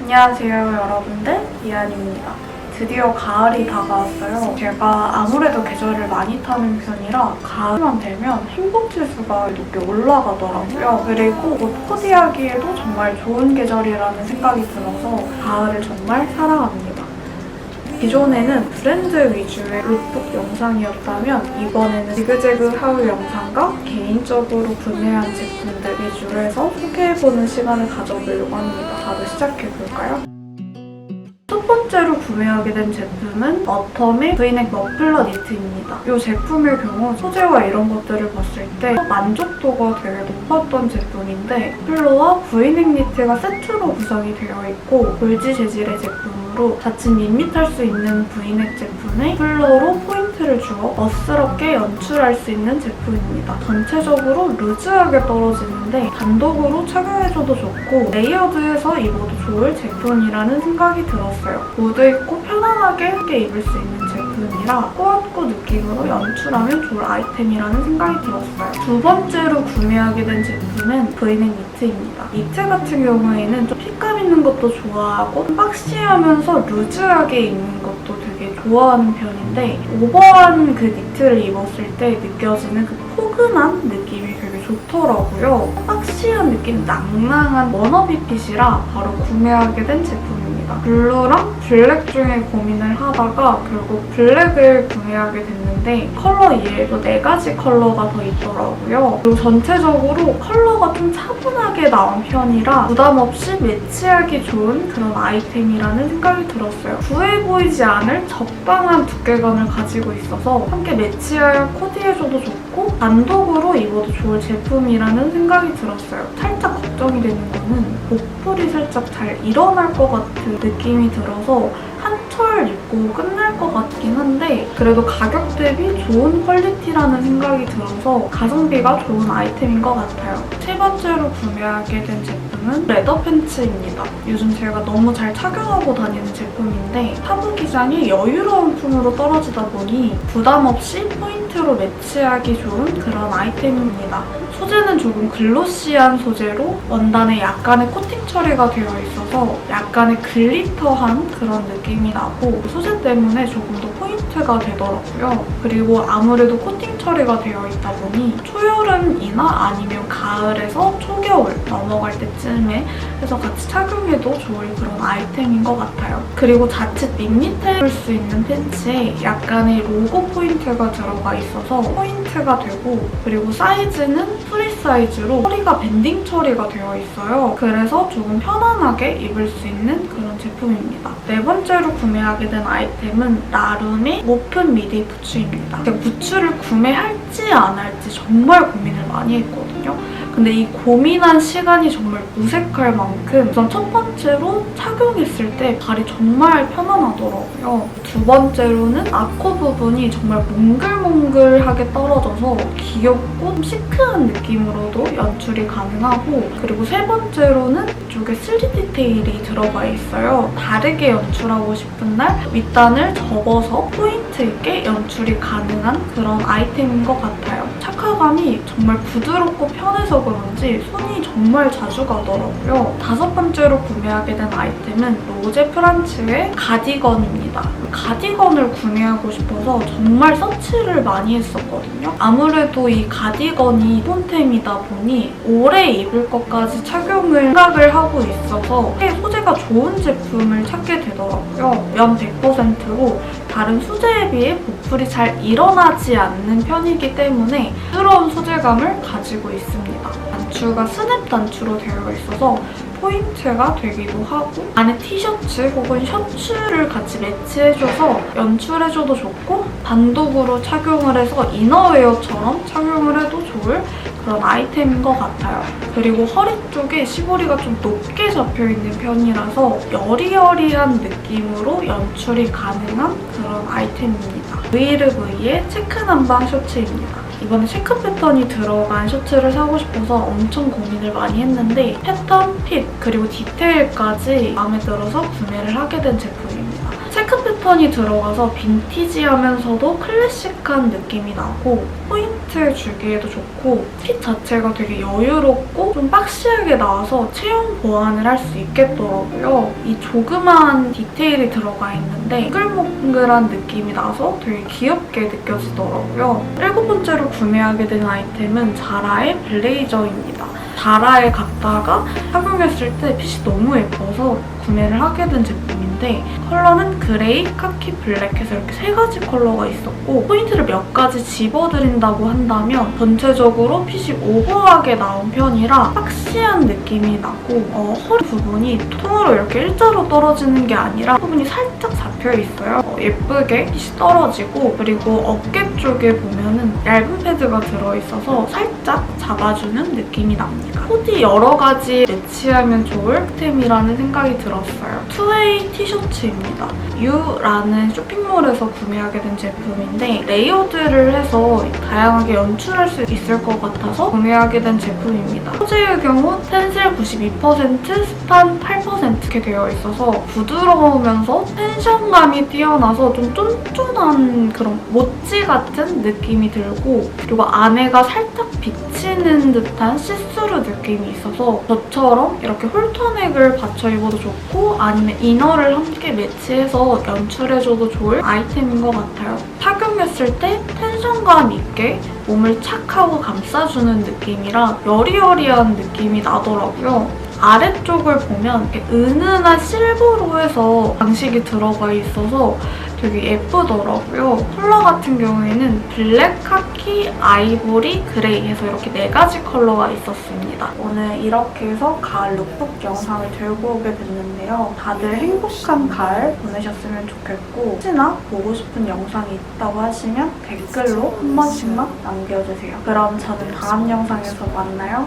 안녕하세요 여러분들. 이한입니다. 드디어 가을이 다가왔어요. 제가 아무래도 계절을 많이 타는 편이라 가을만 되면 행복지수가 높게 올라가더라고요. 그리고 옷 코디하기에도 정말 좋은 계절이라는 생각이 들어서 가을을 정말 사랑합니다 기존에는 브랜드 위주의 룩북 영상이었다면 이번에는 지그재그 하울 영상과 개인적으로 구매한 제품들 위주로 해서 소개해보는 시간을 가져보려고 합니다. 다들 시작해볼까요? 첫 번째로 구매하게 된 제품은 어텀의 브이넥 머플러 니트입니다. 이 제품의 경우 소재와 이런 것들을 봤을 때 만족도가 되게 높았던 제품인데 플로와 브이넥 니트가 세트로 구성이 되어 있고 골지 재질의 제품 으로 자칫 밋밋할 수 있는 브이넥 제품에 플로로 포인트를 주어 멋스럽게 연출할 수 있는 제품입니다. 전체적으로 루즈하게 떨어지는데 단독으로 착용해줘도 좋고 레이어드해서 입어도 좋을 제품이라는 생각이 들었어요. 모두 입고 편안하게 함께 입을 수 있는 제품이라 꾸안꾸 느낌으로 연출하면 좋을 아이템이라는 생각이 들었어요. 두 번째로 구매하게 된 제품은 브이넥 니트입니다. 니트 같은 경우에는 좀 핏감 있는 것도 좋아하고 박시하면서 루즈하게 입는 것도 되게 좋아하는 편인데 오버한 그 니트를 입었을 때 느껴지는 그 포근한 느낌이 되게 좋더라고요. 박시한 느낌, 낭낭한 워너비 핏이라 바로 구매하게 된 제품입니다. 블루랑 블랙 중에 고민을 하다가 결국 블랙을 구매하게 됐는데 컬러 이외에도 네 가지 컬러가 더 있더라고요. 그리고 전체적으로 컬러가 좀 차분하게 나온 편이라 부담 없이 매치하기 좋은 그런 아이템이라는 생각이 들었어요. 부해 보이지 않을 적당한 두께감을 가지고 있어서 함께 매치하여 코디해줘도 좋고 단독으로 입어도 좋을 제품이라는 생각이 들었어요. 살짝 걱정이 되는 거는 목풀이 살짝 잘 일어날 것 같은 느낌이 들어서 한철 입고 끝날 것 같긴 한데 그래도 가격 대비 좋은 퀄리티라는 생각이 들어서 가성비가 좋은 아이템인 것 같아요. 세 번째로 구매하게 된 제품은 레더 팬츠입니다. 요즘 제가 너무 잘 착용하고 다니는 제품인데 사부 기장이 여유로운 품으로 떨어지다 보니 부담 없이 포인트로 매치하기 좋은 그런 아이템입니다. 소재는 조금 글로시한 소재로 원단에 약간의 코팅 처리가 되어 있어서 약간의 글리터한 그런 느낌이 나고 소재 때문에 조금 더 포인트가 되더라고요. 그리고 아무래도 코팅 처리가 되어 있다 보니 초여름이나 아니면 가을에서 초겨울 넘어갈 때쯤에 해서 같이 착용해도 좋을 그런 아이템인 것 같아요. 그리고 자칫 밋밋해질 수 있는 팬츠에 약간의 로고 포인트가 들어가 있어서 포인트가 되고 그리고 사이즈는 프리 사이즈로 허리가 밴딩 처리가 되어 있어요. 그래서 조금 편안하게 입을 수 있는 그런 제품입니다. 네 번째로 구매하게 된 아이템은 나룸의 오픈 미디 부츠입니다. 부츠를 구매할지 안 할지 정말 고민을 많이 했거든요. 근데 이 고민한 시간이 정말 무색할 만큼 우선 첫 번째로 착용했을 때 발이 정말 편안하더라고요. 두 번째로는 아코 부분이 정말 몽글몽글하게 떨어져서 귀엽고 좀 시크한 느낌으로도 연출이 가능하고 그리고 세 번째로는 이쪽에 슬릿 디테일이 들어가 있어요. 다르게 연출하고 싶은 날 윗단을 접어서 포인트 있게 연출이 가능한 그런 아이템인 것 같아요. 착화감이 정말 부드럽고 편해서 그런지 손이 정말 자주 가더라고요. 다섯 번째로 구매하게 된 아이템은 로제 프란츠의 가디건입니다. 가디건을 구매하고 싶어서 정말 서치를 많이 했었거든요. 아무래도 이 가디건이 톤템이다 보니 오래 입을 것까지 착용을 생각을 하고 있어서 소재가 좋은 제품을 찾게 되더라고요. 면 100%고 다른 소재에 비해 보풀이 잘 일어나지 않는 편이기 때문에 부드러운 소재감을 가지고 있습니다. 단추가 스냅 단추로 되어 있어서 포인트가 되기도 하고 안에 티셔츠 혹은 셔츠를 같이 매치해줘서 연출해줘도 좋고 단독으로 착용을 해서 이너웨어처럼 착용을 해도 좋을 그런 아이템인 것 같아요. 그리고 허리 쪽에 시보리가 좀 높게 잡혀있는 편이라서 여리여리한 느낌으로 연출이 가능한 그런 아이템입니다. 브이르브이의 체크 남방 셔츠입니다. 이번에 체크 패턴이 들어간 셔츠를 사고 싶어서 엄청 고민을 많이 했는데 패턴, 핏, 그리고 디테일까지 마음에 들어서 구매를 하게 된 제품입니다. 톤이 들어가서 빈티지하면서도 클래식한 느낌이 나고 포인트 주기에도 좋고 핏 자체가 되게 여유롭고 좀 박시하게 나와서 체형 보완을 할 수 있겠더라고요. 이 조그만 디테일이 들어가 있는데 몽글몽글한 느낌이 나서 되게 귀엽게 느껴지더라고요. 일곱 번째로 구매하게 된 아이템은 자라의 블레이저입니다. 자라에 갔다가 착용했을 때 핏이 너무 예뻐서 구매를 하게 된 제품 인데 컬러는 그레이, 카키, 블랙 해서 이렇게 세 가지 컬러가 있었고 포인트를 몇 가지 집어드린다고 한다면 전체적으로 핏이 오버하게 나온 편이라 박시한 느낌이 나고 어, 허리 부분이 통으로 이렇게 일자로 떨어지는 게 아니라 부분이 살짝 잡혀 있어요. 어, 예쁘게 떨어지고 그리고 어깨 쪽에 보면은 얇은 패드가 들어있어서 살짝 잡아주는 느낌이 납니다. 코디 여러 가지 매치하면 좋을 템이라는 생각이 들었어요. 투웨이 티셔츠입니다. 유라는 쇼핑몰에서 구매하게 된 제품인데 레이어드를 해서 다양하게 연출할 수 있을 것 같아서 구매하게 된 제품입니다. 소재의 경우 텐실 92%, 스판 8% 이렇게 되어 있어서 부드러우면서 텐션 감이 뛰어나서 좀 쫀쫀한 그런 모찌 같은 느낌이 들고 그리고 안에가 살짝 비치는 듯한 시스루 느낌이 있어서 저처럼 이렇게 홀터넥을 받쳐 입어도 좋고 아니면 이너를 함께 매치해서 연출해줘도 좋을 아이템인 것 같아요. 착용했을 때 텐션감 있게 몸을 착 하고 감싸주는 느낌이라 여리여리한 느낌이 나더라고요. 아래쪽을 보면 은은한 실버로 해서 장식이 들어가 있어서 되게 예쁘더라고요. 컬러 같은 경우에는 블랙, 카키, 아이보리, 그레이 해서 이렇게 네 가지 컬러가 있었습니다. 오늘 이렇게 해서 가을 룩북 영상을 들고 오게 됐는데요. 다들 행복한 가을 보내셨으면 좋겠고 혹시나 보고 싶은 영상이 있다고 하시면 댓글로 한 번씩만 남겨주세요. 그럼 저는 다음 영상에서 만나요.